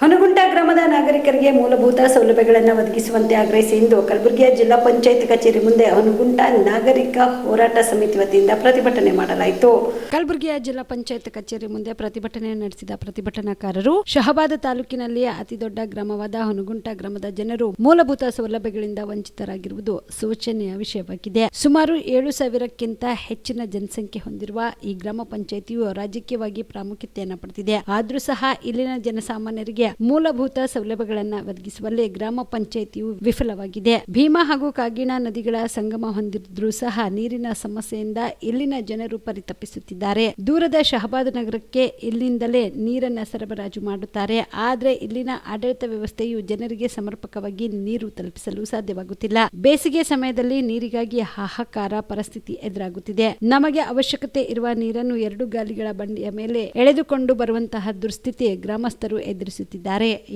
ಹನಗುಂಟ ಗ್ರಾಮದ ನಾಗರಿಕರಿಗೆ ಮೂಲಭೂತ ಸೌಲಭ್ಯಗಳನ್ನು ಒದಗಿಸುವಂತೆ ಆಗ್ರಹಿಸಿ ಇಂದು ಕಲಬುರಗಿಯ ಜಿಲ್ಲಾ ಪಂಚಾಯತ್ ಕಚೇರಿ ಮುಂದೆ ಹನುಗುಂಟ ನಾಗರಿಕ ಹೋರಾಟ ಸಮಿತಿ ವತಿಯಿಂದ ಪ್ರತಿಭಟನೆ ಮಾಡಲಾಯಿತು. ಕಲಬುರಗಿಯ ಜಿಲ್ಲಾ ಪಂಚಾಯತ್ ಕಚೇರಿ ಮುಂದೆ ಪ್ರತಿಭಟನೆ ನಡೆಸಿದ ಪ್ರತಿಭಟನಾಕಾರರು ಶಹಬಾದ ತಾಲೂಕಿನಲ್ಲಿ ಅತಿದೊಡ್ಡ ಗ್ರಾಮವಾದ ಹನುಗುಂಟ ಗ್ರಾಮದ ಜನರು ಮೂಲಭೂತ ಸೌಲಭ್ಯಗಳಿಂದ ವಂಚಿತರಾಗಿರುವುದು ಶೋಚನೀಯ ವಿಷಯವಾಗಿದೆ. ಸುಮಾರು ಏಳು ಸಾವಿರಕ್ಕಿಂತ ಹೆಚ್ಚಿನ ಜನಸಂಖ್ಯೆ ಹೊಂದಿರುವ ಈ ಗ್ರಾಮ ಪಂಚಾಯಿತಿಯು ರಾಜಕೀಯವಾಗಿ ಪ್ರಾಮುಖ್ಯತೆಯನ್ನು ಪಡೆದಿದೆ. ಆದರೂ ಸಹ ಇಲ್ಲಿನ ಜನಸಾಮಾನ್ಯರಿಗೆ ಮೂಲಭೂತ ಸೌಲಭ್ಯಗಳನ್ನು ಒದಗಿಸುವಲ್ಲಿ ಗ್ರಾಮ ಪಂಚಾಯಿತಿಯು ವಿಫಲವಾಗಿದೆ. ಭೀಮಾ ಹಾಗೂ ಕಾಗಿಣಾ ನದಿಗಳ ಸಂಗಮ ಹೊಂದಿದ್ರೂ ಸಹ ನೀರಿನ ಸಮಸ್ಯೆಯಿಂದ ಇಲ್ಲಿನ ಜನರು ಪರಿತಪಿಸುತ್ತಿದ್ದಾರೆ. ದೂರದ ಶಹಬಾದ್ ನಗರಕ್ಕೆ ಇಲ್ಲಿಂದಲೇ ನೀರನ್ನು ಸರಬರಾಜು ಮಾಡುತ್ತಾರೆ. ಆದರೆ ಇಲ್ಲಿನ ಆಡಳಿತ ವ್ಯವಸ್ಥೆಯು ಜನರಿಗೆ ಸಮರ್ಪಕವಾಗಿ ನೀರು ತಲುಪಿಸಲು ಸಾಧ್ಯವಾಗುತ್ತಿಲ್ಲ. ಬೇಸಿಗೆ ಸಮಯದಲ್ಲಿ ನೀರಿಗಾಗಿ ಹಾಹಾಕಾರ ಪರಿಸ್ಥಿತಿ ಎದುರಾಗುತ್ತಿದೆ. ನಮಗೆ ಅವಶ್ಯಕತೆ ಇರುವ ನೀರನ್ನು ಎರಡು ಗಾಲಿಗಳ ಬಂಡಿಯ ಮೇಲೆ ಎಳೆದುಕೊಂಡು ಬರುವಂತಹ ದುಸ್ಥಿತಿ ಗ್ರಾಮಸ್ಥರು ಎದುರಿಸುತ್ತಿದ್ದಾರೆ.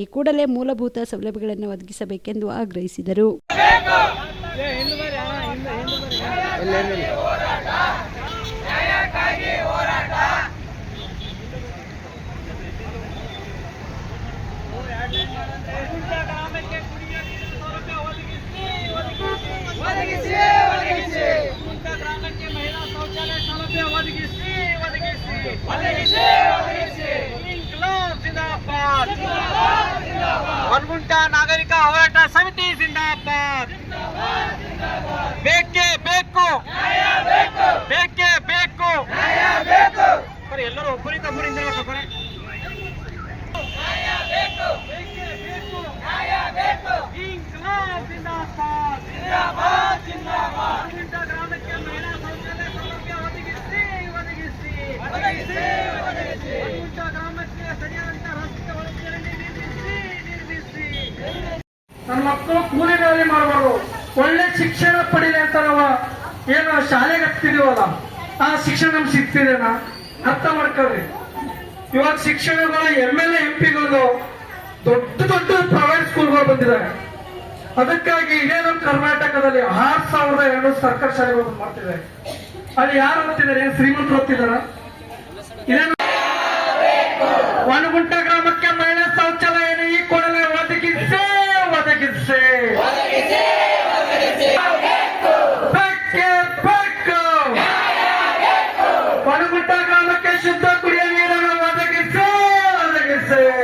ಈ ಕೂಡಲೇ ಮೂಲಭೂತ ಸೌಲಭ್ಯಗಳನ್ನು ಒದಗಿಸಬೇಕೆಂದು ಆಗ್ರಹಿಸಿದರು. ಒನ್ಗುಂಟ ನಾಗರಿಕ ಹೋರಾಟ ಸಮಿತಿ ಜಿಂದಾಬಾದ್ ಬೇಕೇ ಬೇಕು ಬೇಕೇ ಬೇಕು ಬರೀ ಎಲ್ಲರೂ ಒಬ್ಬರಿಂದ ನನ್ನ ಮಕ್ಕಳು ಕೂಲಿ ಬೇಲಿ ಮಾಡಬಾರ್ದು ಒಳ್ಳೆ ಶಿಕ್ಷಣ ಪಡೀಲಿ ಅಂತ ನಾವು ಏನು ಶಾಲೆಗೆ ಹತ್ತಿದೀವಲ್ಲ ಆ ಶಿಕ್ಷಣ ನಮ್ಗೆ ಸಿಗ್ತಿದೇನಾ? ಅರ್ಥ ಮಾಡ್ಕೊಳ್ರಿ. ಇವಾಗ ಶಿಕ್ಷಣಗಳು ಎಂ ಎಲ್ ಎಂ ಪಿಗಳು ದೊಡ್ಡ ದೊಡ್ಡ ಪ್ರೈವೇಟ್ ಸ್ಕೂಲ್ಗಳು ಬಂದಿದ್ದಾರೆ ಅದಕ್ಕಾಗಿ ಇದೇ ನಮ್ಮ ಕರ್ನಾಟಕದಲ್ಲಿ ಆರ್ ಸಾವಿರದ ಎರಡು ಸರ್ಕಾರಿ ಶಾಲೆಗಳು ಮಾಡ್ತಿದ್ದಾರೆ ಅಲ್ಲಿ ಯಾರು ಓದ್ತಿದ್ದಾರೆ? ಏನ್ ಶ್ರೀಮಂತರು ಓದ್ತಿದಾರ ಇದೇನು ವನಗುಂಟ ಗ್ರಾಮಕ್ಕೆ dice